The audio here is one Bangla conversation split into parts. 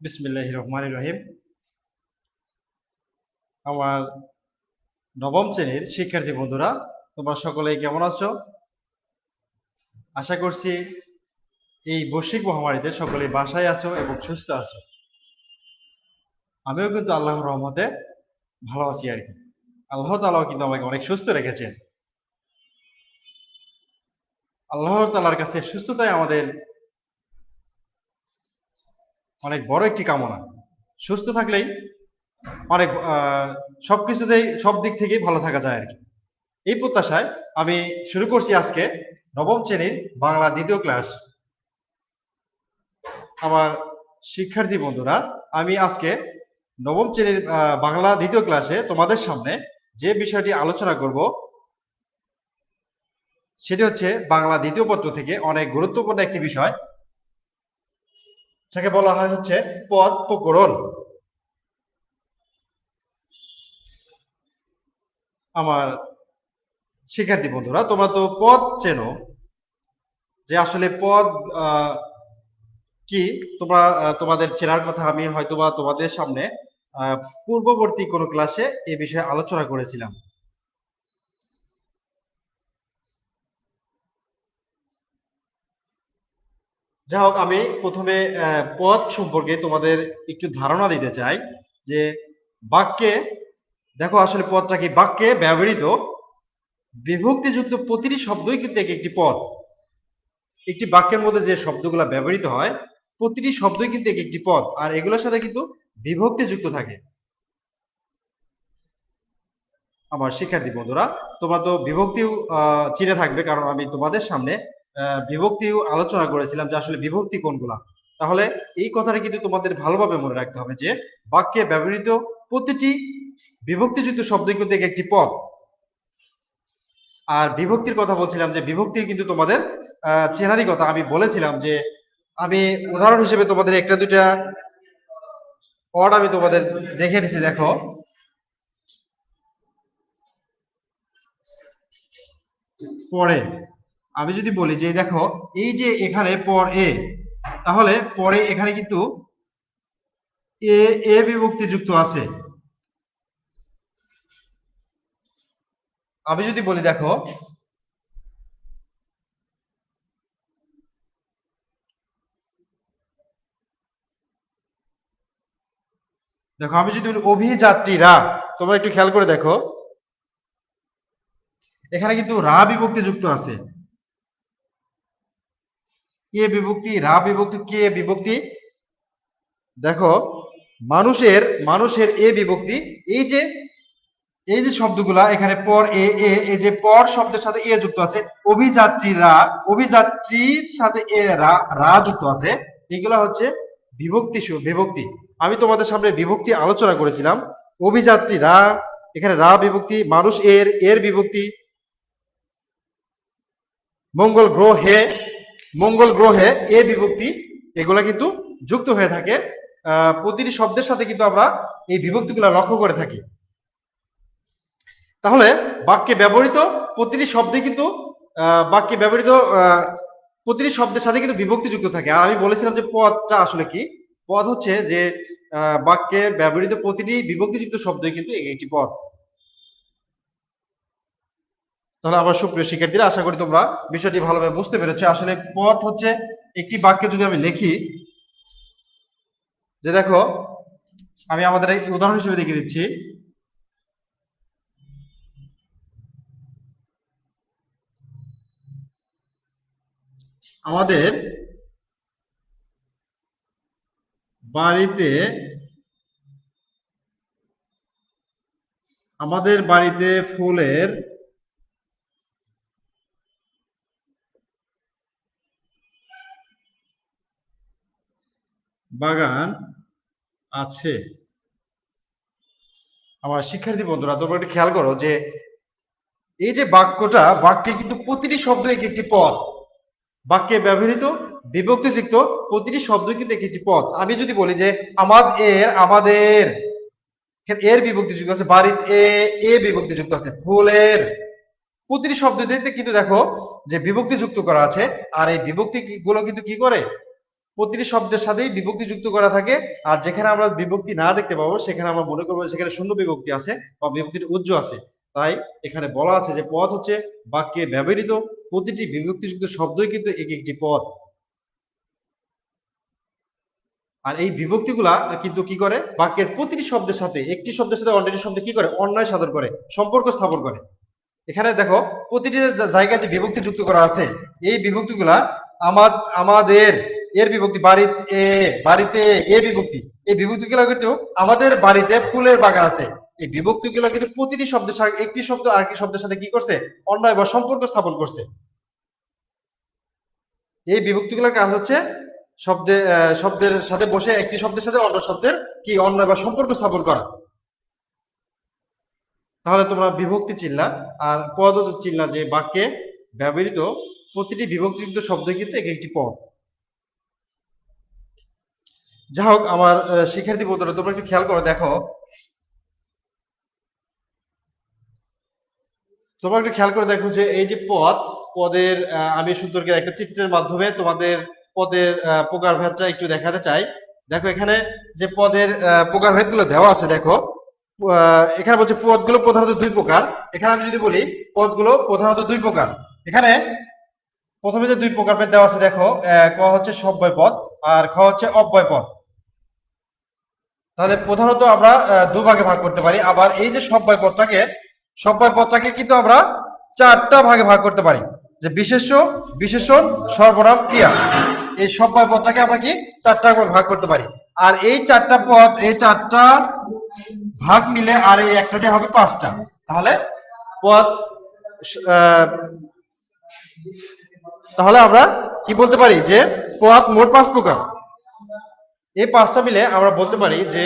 বিসমিল্লাহ রহমান রহিম। আমার নবম শ্রেণির শিক্ষার্থী বন্ধুরা, তোমরা সকলেই কেমন আছো? আশা করছি এই বৈশ্বিক মহামারীতে সকলেই বাসায় আছো এবং সুস্থ আছো। আমিও কিন্তু আল্লাহর রহমতে ভালো আছি আর কি। আল্লাহ তালাও কিন্তু আমাকে অনেক সুস্থ রেখেছেন। আল্লাহ তালার কাছে সুস্থতাই আমাদের অনেক বড় একটি কামনা। সুস্থ থাকলেই অনেক আহ, সবকিছুতেই সব দিক থেকেই ভালো থাকা যায় আর কি এই প্রত্যাশায় আমি শুরু করছি আজকে নবম শ্রেণির বাংলা দ্বিতীয় ক্লাস। আমার শিক্ষার্থী বন্ধুরা আমি আজকে নবম শ্রেণির বাংলা দ্বিতীয় ক্লাসে তোমাদের সামনে যে বিষয়টি আলোচনা করব সেটি হচ্ছে বাংলা দ্বিতীয় পত্র থেকে অনেক গুরুত্বপূর্ণ একটি বিষয়। যাকে বলা হয় হচ্ছে পদ প্রকরণ। আমার শিক্ষার্থী বন্ধুরা, তোমরা তো পদ চেনো। যে আসলে পদ কি, তোমরা তোমাদের চেনার কথা আমি হয়তোবা তোমাদের সামনে পূর্ববর্তী কোনো ক্লাসে এ বিষয়ে আলোচনা করেছিলাম। যাই হোক আমি প্রথমে পদ সম্পর্কে তোমাদের একটু ধারণা দিতে চাই যে বাক্যে দেখো আসলে পদটা কি? বাক্যে ব্যবহৃত বিভক্তিযুক্ত প্রতিটি শব্দই কিন্তু এক একটি পদ একটি বাক্যের মধ্যে যে শব্দগুলো ব্যবহৃত হয় প্রতিটি শব্দই কিন্তু এক একটি পদ আর এগুলোর সাথে কিন্তু বিভক্তি যুক্ত থাকে। আমার শিক্ষার্থী বন্ধুরা তোমরা তো বিভক্তিও আহ, চিনে থাকবে কারণ আমি তোমাদের সামনে আহ, বিভক্তিও আলোচনা করেছিলাম যে আসলে বিভক্তি কোনগুলা। তাহলে এই কথাটা কিন্তু তোমাদের ভালোভাবে মনে রাখতে হবে যে বাক্যে ব্যবহৃত প্রতিটি বিভক্তিযুক্ত শব্দ কিন্তু একটি পদ। আর বিভক্তির কথা বলছিলাম যে বিভক্তি কিন্তু তোমাদের চেনারই কথা। আমি বলেছিলাম যে আমি উদাহরণ হিসেবে তোমাদের একটা দুটা ওয়ার্ড আমি তোমাদের দেখে দিছি দেখো। পরে। আমি যদি বলি যে, দেখো, এই যে এখানে পর এ তাহলে পরে এখানে কিন্তু এ এ বিভক্তি যুক্ত আছে। আমি যদি বলি, দেখো দেখো, আমি যদি বলি অভিযাত্রীরা, তোমরা একটু খেয়াল করে দেখো, এখানে কিন্তু রা বিভক্তি যুক্ত আছে। কে বিভক্তি? রা বিভক্তি, কে বিভক্তি? দেখো, মানুষের মানুষের এ বিভক্তি, এই যে এই যে শব্দগুলা, এখানে পর, এ এ এই যে পর শব্দের সাথে এ যুক্ত আছে অভিযাত্রীরা অভিযাত্রীর সাথে এ রা রা যুক্ত আছে, এগুলা হচ্ছে বিভক্তি বিভক্তি। আমি তোমাদের সামনে বিভক্তি আলোচনা করেছিলাম অভিযাত্রীরা এখানে রা বিভক্তি, মানুষ এর এর বিভক্তি, মঙ্গল গ্রহে মঙ্গল গ্রহে এ বিভক্তি, এগুলা কিন্তু যুক্ত হয়ে থাকে। প্রতিটি শব্দের সাথে কিন্তু আমরা এই বিভক্তিগুলা লক্ষ্য করে থাকি। তাহলে বাক্যে ব্যবহৃত প্রতিটি শব্দে কিন্তু বাক্যে ব্যবহৃত প্রতিটি শব্দের সাথে কিন্তু বিভক্তি যুক্ত থাকে। আর আমি বলেছিলাম যে পদটা আসলে কি? পদ হচ্ছে যে বাক্যে ব্যবহৃত প্রতিটি বিভক্তিযুক্ত শব্দই কিন্তু একটি পদ। তাহলে আমার সুপ্রিয় শিক্ষার্থীরা, আশা করি তোমরা বিষয়টি ভালোভাবে বুঝতে পেরেছ। আসলে পদ হচ্ছে একটি বাক্যে যদি আমি লিখি, যে দেখো, আমি আমাদের এই উদাহরণ হিসেবে দেখিয়ে দিচ্ছি। আমাদের বাড়িতে আমাদের বাড়িতে ফুলের বাগান আছে। আমার শিক্ষার্থী বন্ধুরা, তোমরা একটু খেয়াল করো যে এই যে বাক্যটা, বাক্যে কিন্তু প্রতিটি শব্দ এক একটি পদ। বাক্যে ব্যবহৃত, বিভক্তিযুক্ত প্রতিটি শব্দ কিন্তু এক একটি পদ। আমি যদি বলি যে আমাদের আমাদের, এর বিভক্তিযুক্ত আছে, বাড়িতে এ এ বিভক্তিযুক্ত আছে, ফুলের। প্রতিটি শব্দটিতে কিন্তু দেখো যে বিভক্তি যুক্ত করা আছে, আর এই বিভক্তি গুলো কিন্তু কি করে? প্রতিটি শব্দের সাথেই বিভক্তি যুক্ত করা থাকে। আর যেখানে আমরা বিভক্তি না দেখতে পাবো, সেখানে আমরা মনে করব সেখানে শূন্য বিভক্তি আছে বা বিভক্তির উজ্জ আছে। তাই এখানে বলা আছে যে পদ হচ্ছে বাক্যে ব্যবহৃত প্রতিটি বিভক্তিযুক্ত শব্দই কিন্তু এক একটি পদ আর এই বিভক্তিগুলা কিন্তু কি করে? বাক্যের প্রতিটি শব্দের সাথে, একটি শব্দের সাথে অন্যটি শব্দ কি করে? অন্যায় সাধন করে, সম্পর্ক স্থাপন করে। এখানে দেখো, প্রতিটি জায়গায় যে বিভক্তি যুক্ত করা আছে, এই বিভক্তিগুলা আমাদের এর বিভক্তি বাড়িতে বাড়িতে, এ বিভক্তি। এই বিভক্তিগুলো কিন্তু আমাদের বাড়িতে ফুলের বাগান আছে। এই বিভক্তিগুলো কিন্তু প্রতিটি শব্দের সাথে একটি শব্দ আরেকটি শব্দের সাথে কি করছে? অন্যায় বা সম্পর্ক স্থাপন করছে। এই বিভক্তিগুলোর কাজ হচ্ছে শব্দে শব্দের সাথে বসে একটি শব্দের সাথে অন্য শব্দের কি অন্যায় বা সম্পর্ক স্থাপন করা। তাহলে তোমরা বিভক্তি চিনলা আর পদ চিনলা যে বাক্যে ব্যবহৃত প্রতিটি বিভক্তিযুক্ত শব্দ কিন্তু এক একটি পদ। যা হোক, আমার শিক্ষার্থী বন্ধুরা, তোমরা একটু খেয়াল করো, দেখো। তোমরা একটু খেয়াল করে দেখো যে এই যে পদ, পদের আমি সুন্দর করে একটা চিত্রের মাধ্যমে তোমাদের পদের প্রকারভেদটা একটু দেখাতে চাই। দেখো এখানে যে পদের প্রকারভেদগুলো দেওয়া আছে, দেখো। এখানে বলছে পদগুলো প্রধানত দুই প্রকার। এখানে আমি যদি বলি, পদগুলো প্রধানত দুই প্রকার। এখানে প্রথমে যে দুই প্রকার ভেদ দেওয়া আছে, দেখো ক হচ্ছে সব্যয় পদ আর খ হচ্ছে অব্যয় পদ। তাহলে প্রধানত আমরা দুভাগে ভাগ করতে পারি। আবার এই যে সব্যয় পদটাকে সব্যয় পদটাকে কিন্তু আমরা চারটা ভাগে ভাগ করতে পারি। যে বিশেষ্য, বিশেষণ, সর্বনাম, ক্রিয়া। এই সব্যয় পদটাকে আমরা কি চারটা ভাগে করতে পারি। আর এই চারটা পদ, এই চারটা ভাগ মিলে আর এই একটা দিয়ে হবে পাঁচটা। তাহলে পদ তাহলে আমরা কি বলতে পারি যে পদ মোট পাঁচ প্রকার। এই পাঁচটা মিলে আমরা বলতে পারি যে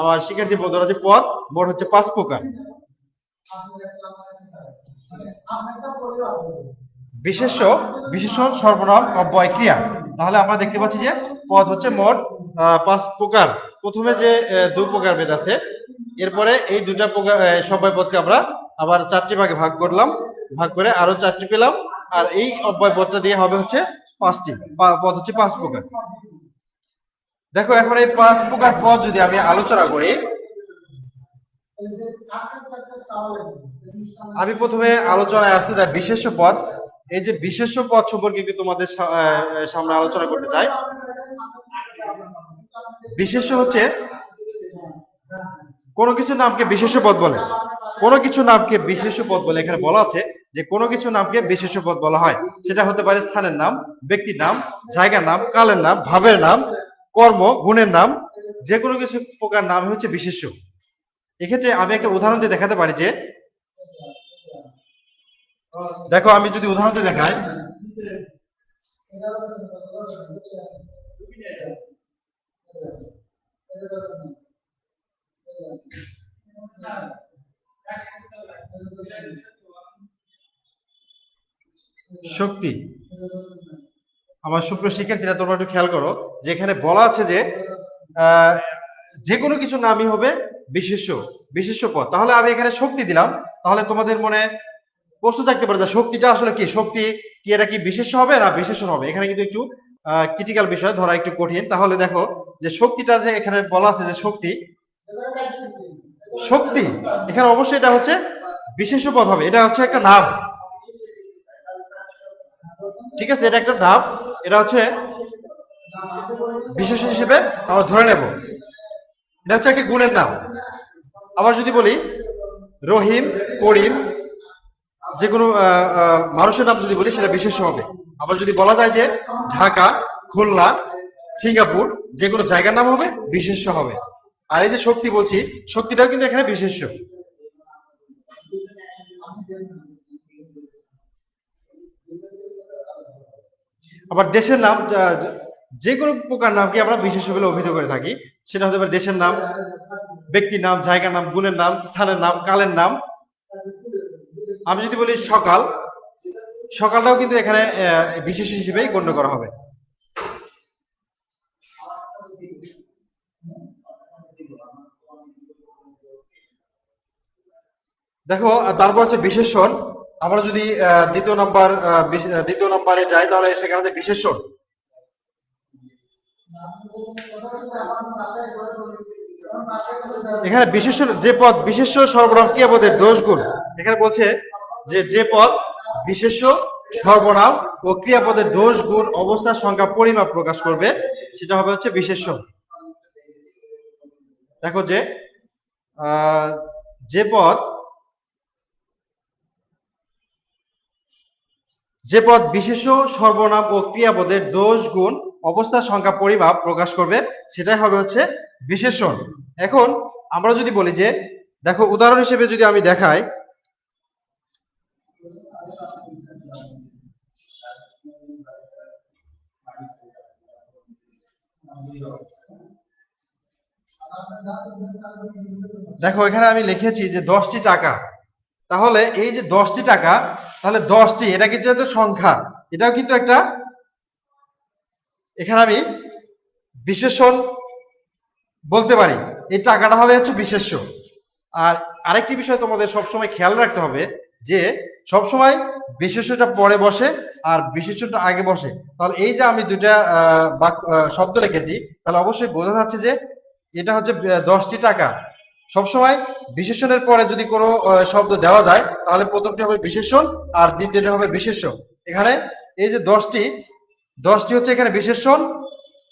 আমার শিক্ষার্থী বন্ধুরা যে পদ, মোট হচ্ছে পাঁচ প্রকার। বিশেষ্য, বিশেষণ, সর্বনাম, অব্যয়, ক্রিয়া। তাহলে আমরা দেখতে পাচ্ছি যে পদ হচ্ছে মোট পাঁচ প্রকার। প্রথমে যে দুই প্রকার বেদ আছে, এরপরে এই দুটা প্রকার সব্যয় পদকে আমরা আবার চারটি ভাগে ভাগ করলাম, ভাগ করে আরও চারটি পেলাম, আর এই অব্যয় পদটা দিয়ে হবে হচ্ছে পাঁচটি পদ হচ্ছে পাঁচ প্রকার। দেখো, এখন এই পাঁচ প্রকার পদ যদি আমি আলোচনা করি, আমি প্রথমে আলোচনায় আসতে চাই বিশেষ্য পদ। এই যে বিশেষ্য পদ সম্পর্কে একটু তোমাদের সামনে আলোচনা করতে চাই। বিশেষ্য হচ্ছে, কোনো কিছু নামকে বিশেষ্য পদ বলে। কোনো কিছু নামকে বিশেষ্য পদ বলে এখানে বলা আছে যে কোনো কিছু নামকে বিশেষ্য পদ বলা হয়। সেটা হতে পারে স্থানের নাম, ব্যক্তির নাম, জায়গার নাম, কালের নাম, ভাবের নাম কর্ম, গুণের নাম যে কোনো কিছু প্রকার নাম হচ্ছে বিশেষ্য। এক্ষেত্রে আমি একটা উদাহরণ দিয়ে দেখাতে পারি যে, দেখো, আমি যদি উদাহরণ দিয়ে দেখাই। শক্তি। আমার সুপ্রিয় শিক্ষার্থীরা, তোমরা একটু খেয়াল করো যে এখানে বলা আছে যে যে কোনো কিছু নামই হবে বিশেষ্য বিশেষ্য পদ। তাহলে আমি এখানে শক্তি দিলাম। তাহলে তোমাদের মনে প্রশ্ন থাকতে পারে যে শক্তিটা আসলে কি? শক্তি কি এটা কি বিশেষ্য হবে না বিশেষণ হবে? এখানে কিন্তু একটু ক্রিটিক্যাল বিষয়, ধরা একটু কঠিন। তাহলে দেখো যে শক্তিটা যে এখানে বলা আছে যে শক্তি শক্তি, এখানে অবশ্যই এটা হচ্ছে বিশেষ পদ হবে। এটা হচ্ছে একটা নাম। ঠিক আছে? এটা একটা নাম। এটা হচ্ছে বিশেষ হিসেবে আমরা ধরে নেব। এটা হচ্ছে একটা গুণের নাম। আবার যদি বলি, রহিম, করিম যে কোনো মানুষের নাম যদি বলি, সেটা বিশেষ হবে। আবার যদি বলা যায় যে ঢাকা, খুলনা, সিঙ্গাপুর যে কোনো জায়গার নাম হবে বিশেষ্য হবে। আর এই যে শক্তি বলছি, শক্তিটাও কিন্তু এখানে বিশেষ্য আবার দেশের নাম, যা- কোনো প্রকার নামকে আমরা বিশেষ বলে অভিহিত করে থাকি। সেটা হতে পারে দেশের নাম, ব্যক্তির নাম, জায়গার নাম, গুণের নাম, স্থানের নাম, কালের নাম। আমি যদি বলি সকাল, সকালটাও কিন্তু এখানে বিশেষ হিসেবে গণ্য করা হবে। দেখো তারপর হচ্ছে বিশেষণ। আমরা যদি দ্বিতীয় নাম্বার দ্বিতীয় নাম্বারে যাই, তাহলে সেখানে আছে বিশেষণ। এখানে বিশেষ যে পদ বিশেষ্য সর্বনাম ক্রিয়াপদের দোষ গুণ। এখানে বলছে যে যে পদ বিশেষ সর্বনাম ও ক্রিয়াপদের দোষ গুণ অবস্থার সংখ্যা পরিমাপ প্রকাশ করবে, সেটা হবে হচ্ছে বিশেষ্য। দেখো যে যে পদ যে পদ বিশেষ, সর্বনাম ও ক্রিয়াপদের দোষ গুণ অবস্থার সংখ্যা, পরিমাপ প্রকাশ করবে, সেটাই হবে হচ্ছে বিশেষণ। এখন আমরা যদি বলি যে, দেখো, উদাহরণ হিসেবে যদি আমি দেখাই, দেখো, এখানে আমি লিখেছি যে দশটি টাকা। তাহলে এই যে দশটি টাকা তাহলে দশটি, এটা কিন্তু একটা সংখ্যা, এটাও কিন্তু একটা, এখানে আমি বিশেষণ বলতে পারি, এই টাকাটা হবে হচ্ছে বিশেষ্য। আর আরেকটি বিষয় তোমাদের সবসময় খেয়াল রাখতে হবে, যে সবসময় বিশেষ্যটা পরে বসে আর বিশেষ্যটা আগে বসে। তাহলে এই যে আমি দুটা শব্দ রেখেছি, তাহলে অবশ্যই বোঝা যাচ্ছে যে এটা হচ্ছে দশটি টাকা। সবসময় বিশেষণের পরে যদি কোনো শব্দ দেওয়া যায়, তাহলে প্রথমটি হবে বিশেষণ আর দ্বিতীয়টি হবে বিশেষ্য। এখানে এই যে দশটি দশটি হচ্ছে এখানে বিশেষণ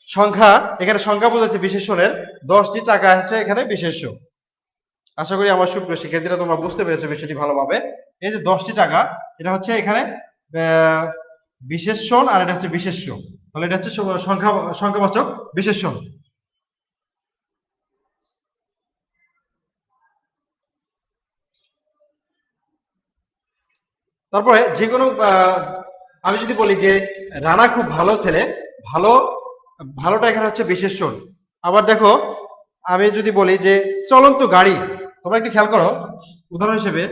সংখ্যা, এখানে সংখ্যা বোঝাচ্ছে বিশেষণের। দশটি টাকা হচ্ছে এখানে বিশেষ্য। আশা করি আমার সুপ্রিয় শিক্ষার্থীরা তোমরা বুঝতে পেরেছ বিষয়টি ভালোভাবে। এই যে দশটি টাকা, এটা হচ্ছে এখানে বিশেষণ আর এটা হচ্ছে বিশেষ্য। তাহলে এটা হচ্ছে সংখ্যা, সংখ্যাবাচক বিশেষণ। তারপরে যে কোনো আমি যদি বলি যে রানা খুব ভালো ছেলে, ভালো, ভালোটা এখানে হচ্ছে বিশেষণ আবার দেখো, আমি যদি বলি যে চলন্ত গাড়ি, তোমরা একটু খেয়াল করো, উদাহরণ হিসেবে,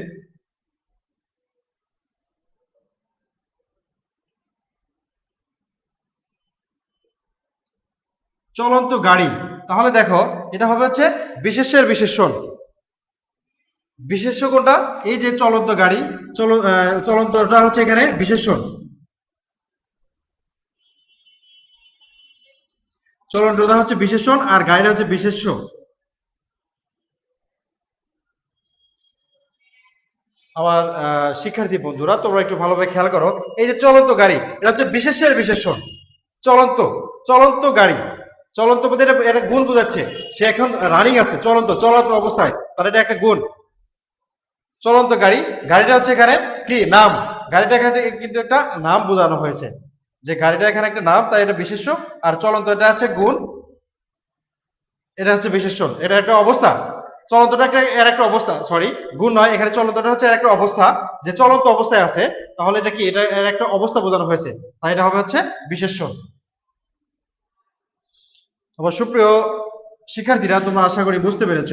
চলন্ত গাড়ি, তাহলে দেখো, এটা হবে হচ্ছে বিশেষের বিশেষণ বিশেষ্য কোনটা? এই যে চলন্ত গাড়ি, চল চলন্তটা হচ্ছে এখানে বিশেষণ চলন্তটা হচ্ছে বিশেষণ আর গাড়িটা হচ্ছে বিশেষ্য। আমার শিক্ষার্থী বন্ধুরা, তোমরা একটু ভালোভাবে খেয়াল করো। এই যে চলন্ত গাড়ি, এটা হচ্ছে বিশেষের বিশেষণ চলন্ত চলন্ত গাড়ি। চলন্ত এটা গুণ বোঝাচ্ছে। সে এখন রানিং আছে, চলন্ত চলন্ত অবস্থায়। তাহলে এটা একটা গুণ। চলন্ত গাড়ি। গাড়িটা হচ্ছে এখানে কি? নাম। গাড়িটা এখানে কিন্তু একটা নাম বোঝানো হয়েছে। যে গাড়িটা এখানে একটা নাম, তাই এটা বিশেষ্য। আর চলন্ত, এটা হচ্ছে গুণ। এটা হচ্ছে বিশেষণ এটা একটা অবস্থা। চলন্তটা এর একটা অবস্থা সরি গুণ নয়। এখানে চলন্তটা হচ্ছে এর একটা অবস্থা। যে চলন্ত অবস্থায় আছে, তাহলে এটা কি? এটা এর একটা অবস্থা বোঝানো হয়েছে। তাই এটা হবে হচ্ছে বিশেষণ আবার সুপ্রিয় শিক্ষার্থীরা, তোমরা আশা করি বুঝতে পেরেছ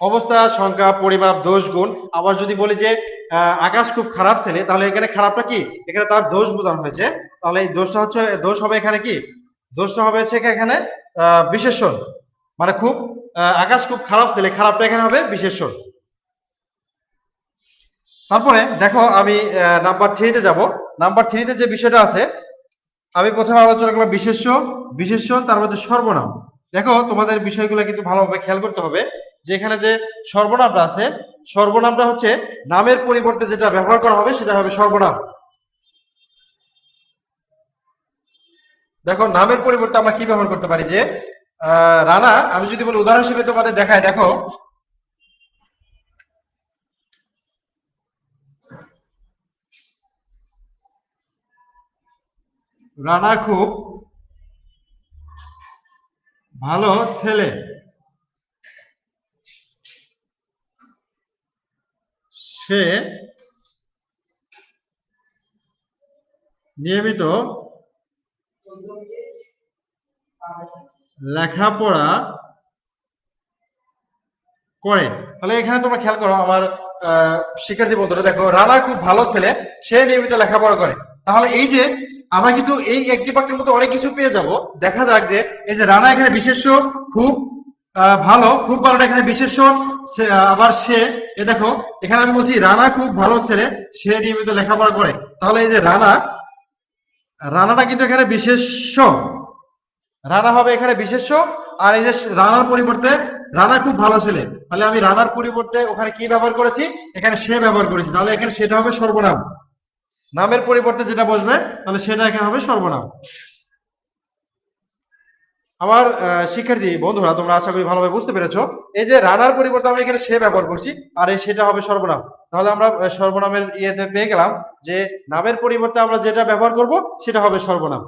অবস্থা, সংখ্যা, পরিমাপ, দোষ, গুণ। আবার যদি বলি যে আকাশ খুব খারাপ ছেলে, তাহলে এখানে খারাপটা কি? এখানে তার দোষ বোঝানো হয়েছে। তাহলে এই দোষটা হচ্ছে, দোষ হবে এখানে কি? দোষটা হবে হচ্ছে এখানে বিশেষণ। মানে খুব আকাশ খুব খারাপ ছেলে, খারাপটা এখানে হবে বিশেষণ। তারপরে দেখো আমি নাম্বার থ্রিতে যাব। নাম্বার থ্রিতে যে বিষয়টা আছে, আমি প্রথমে আলোচনা করলাম বিশেষ্য বিশেষণ তারপর হচ্ছে সর্বনাম। দেখো তোমাদের বিষয়গুলো কিন্তু ভালোভাবে খেয়াল করতে হবে। যে এখানে যে সর্বনামটা আছে, সর্বনামটা হচ্ছে নামের পরিবর্তে যেটা ব্যবহার করা হবে সেটা হবে সর্বনাম। দেখো, নামের পরিবর্তে আমরা কি ব্যবহার করতে পারি যে রানা, আমি যদি বলি উদাহরণ হিসেবে তোমাদের দেখায়, দেখো। রানা খুব ভালো ছেলে। সে নিয়মিত লেখাপড়া করে। তাহলে এখানে তোমরা খেয়াল করো, আমার শিক্ষার্থী বন্ধুরা, দেখো, রানা খুব ভালো ছেলে, সে নিয়মিত লেখাপড়া করে। তাহলে এই যে, আমরা কিন্তু এই একটি বাক্যের মধ্যে অনেক কিছু পেয়ে যাব। দেখা যাক যে, এই যে রানা এখানে বিশেষ্য খুব ভালো, খুব ভালোটা এখানে বিশেষ্য সে- আবার সে, এ দেখো, এখানে আমি বলছি, রানা খুব ভালো ছেলে, সে নিয়মিত লেখাপড়া করে। তাহলে এই যে রানা, রানাটা কিন্তু এখানে বিশেষ্য রানা হবে এখানে বিশেষ্য আর এই যে রানার পরিবর্তে, রানা খুব ভালো ছেলে। তাহলে আমি রানার পরিবর্তে ওখানে কি ব্যবহার করেছি? এখানে সে ব্যবহার করেছি। তাহলে এখানে সেটা হবে সর্বনাম। নামের পরিবর্তে যেটা বসবে, তাহলে সেটা এখানে হবে সর্বনাম। আমার শিক্ষার্থী বন্ধুরা, তোমরা আশা করি ভালোভাবে বুঝতে পেরেছ। এই যে রানার পরিবর্তে আমি এখানে সে ব্যবহার করছি, আর এই সেটা হবে সর্বনাম। তাহলে আমরা সর্বনামের ইয়েতে পেয়ে গেলাম যে নামের পরিবর্তে আমরা যেটা ব্যবহার করব, সেটা হবে সর্বনাম।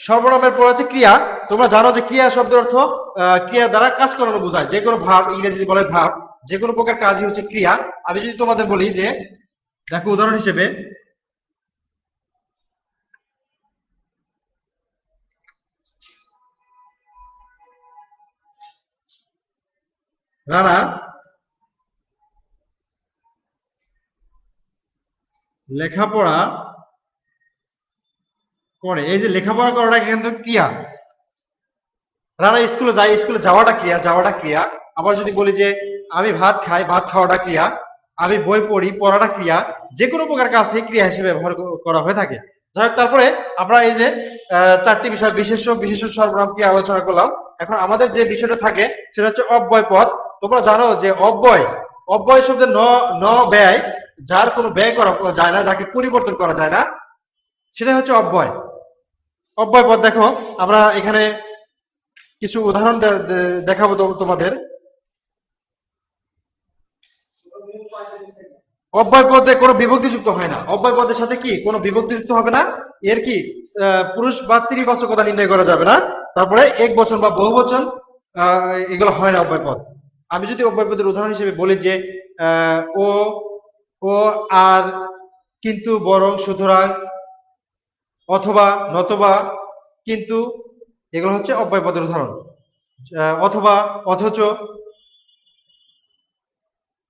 সর্বনামের পর আছে ক্রিয়া। তোমরা জানো যে ক্রিয়া শব্দের অর্থ ক্রিয়া দ্বারা কাজ করানো বোঝায়। যে কোনো ভাব ইংরেজি বলে ভাব, যে কোনো প্রকার কাজই হচ্ছে ক্রিয়া। আমি যদি তোমাদের বলি যে দেখো উদাহরণ হিসেবে। রানা, লেখাপড়া করে। এই যে লেখাপড়া করাটা কিন্তু ক্রিয়া। রানা, স্কুলে যায় স্কুলে যাওয়াটা ক্রিয়া যাওয়াটা ক্রিয়া। আবার যদি বলি যে, আমি ভাত খাই, ভাত খাওয়াটা ক্রিয়া। আমি বই পড়ি, পড়াটা ক্রিয়া যে কোনো প্রকার কাজে ক্রিয়া হিসেবে ব্যবহার করা হয়ে থাকে। যাই হোক, তারপরে আমরা এই যে চারটি বিষয় বিশেষ বিশেষ সর্বনাম ক্রিয়া আলোচনা করলাম। এখন আমাদের যে বিষয়টা থাকে, সেটা হচ্ছে অব্যয় পদ তোমরা জানো যে অব্যয় অব্যয় শব্দের ন ন ব্যয়, যার কোনো ব্যয় করা যায় না, যাকে পরিবর্তন করা যায় না, সেটা হচ্ছে অব্যয়। অব্যয় পদ দেখো, আমরা এখানে কিছু উদাহরণ দেখাবো তোমাদের। অব্যয় পদে কোনো বিভক্তি যুক্ত হয় না। অব্যয় পদের সাথে কি কোনো বিভক্তি যুক্ত হবে না? এর কি পুরুষ বা ত্রিবাচকতা নির্ণয় করা যাবে না? তারপরে এক বচন বা বহু বচন এগুলো হয় না অব্যয় পদ। আমি যদি অব্যয় পদের উদাহরণ হিসেবে বলি যে ও ও, আর, কিন্তু, বরং, সুতরাং, অথবা, নতবা, কিন্তু, এগুলো হচ্ছে অব্যয় পদের উদাহরণ। অথবা, অথচ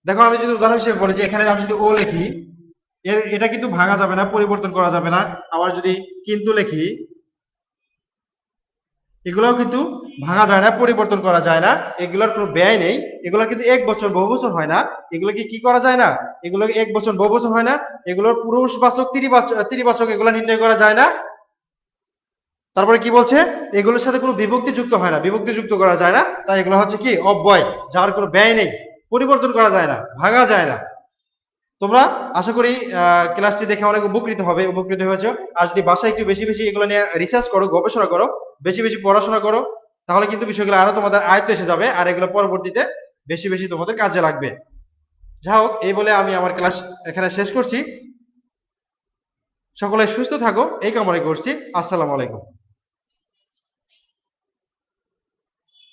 দেখো, আমি যদি উদাহরণ হিসেবে বলি যে এখানে আমি যদি ও লিখি, এর, এটা কিন্তু ভাঙা যাবে না, পরিবর্তন করা যাবে না। আবার যদি কিন্তু লিখি, এগুলোও কিন্তু ভাঙা যায় না, পরিবর্তন করা যায় না। এগুলোর কোনো ব্যয় নেই। এগুলোর কিন্তু এক বছর, বহু বছর হয় না। এগুলোকে কি করা যায় না? এগুলো এক বছর, বহু বছর হয় না। এগুলোর পুরুষ বাচক ত্রিবাচক ত্রিবাচক এগুলো নির্ণয় করা যায় না। তারপরে কি বলছে? এগুলোর সাথে কোনো বিভক্তি যুক্ত হয় না। বিভক্তি যুক্ত করা যায় না। তাই এগুলো হচ্ছে কি? অব্যয়, যার কোনো ব্যয় নেই। পরিবর্তন করা যায় না, ভাঙা যায় না। তোমরা আশা করি ক্লাসটি দেখে অনেক উপকৃত হবে, উপকৃত হয়েছে। আর যদি বাসায় একটু বেশি বেশি এগুলো নিয়ে রিসার্চ করো, গবেষণা করো, বেশি বেশি পড়াশোনা করো, তাহলে কিন্তু বিষয়গুলো আরও তোমাদের আয়ত্ত এসে যাবে আর এগুলো পরবর্তীতে বেশি বেশি তোমাদের কাজে লাগবে। যাই হোক, এই বলে আমি আমার ক্লাস এখানে শেষ করছি। সকলে সুস্থ থাকো, এই কামনা করছি। আসসালামু আলাইকুম।